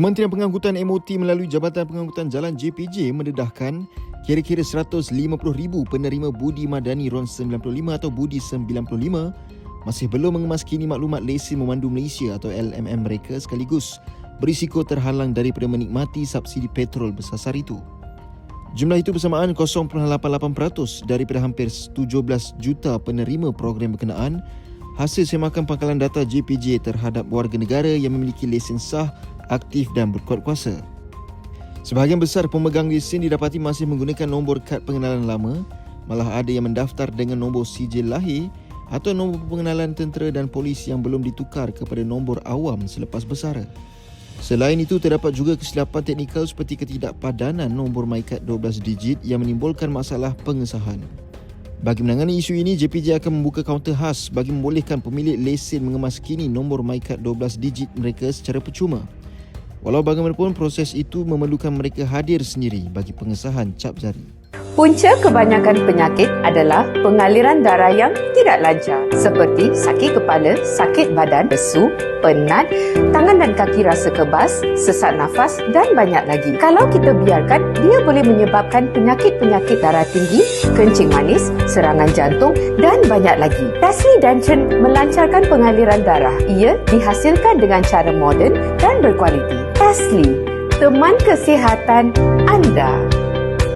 Kementerian Pengangkutan MOT melalui Jabatan Pengangkutan Jalan JPJ mendedahkan kira-kira 150,000 penerima budi madani RON 95 atau budi 95 masih belum mengemaskini maklumat lesen memandu Malaysia atau LMM mereka sekaligus berisiko terhalang daripada menikmati subsidi petrol bersasar itu. Jumlah itu bersamaan 0.88% daripada hampir 17 juta penerima program berkenaan hasil semakan pangkalan data JPJ terhadap warga negara yang memiliki lesen sah, aktif dan berkuat kuasa. Sebahagian besar pemegang lesen didapati masih menggunakan nombor kad pengenalan lama, malah ada yang mendaftar dengan nombor sijil lahir atau nombor pengenalan tentera dan polis yang belum ditukar kepada nombor awam selepas bersara. Selain itu, terdapat juga kesilapan teknikal seperti ketidakpadanan nombor MyCard 12 digit yang menimbulkan masalah pengesahan. Bagi menangani isu ini, JPJ akan membuka kaunter khas bagi membolehkan pemilik lesen mengemaskini nombor MyCard 12 digit mereka secara percuma. Walau bagaimanapun, proses itu memerlukan mereka hadir sendiri bagi pengesahan cap jari. Punca kebanyakan penyakit adalah pengaliran darah yang tidak lancar seperti sakit kepala, sakit badan, lesu, penat, tangan dan kaki rasa kebas, sesak nafas dan banyak lagi. Kalau kita biarkan, dia boleh menyebabkan penyakit-penyakit darah tinggi, kencing manis, serangan jantung dan banyak lagi. Tasli Dancen melancarkan pengaliran darah. Ia dihasilkan dengan cara moden dan berkualiti. Tasli, teman kesihatan anda.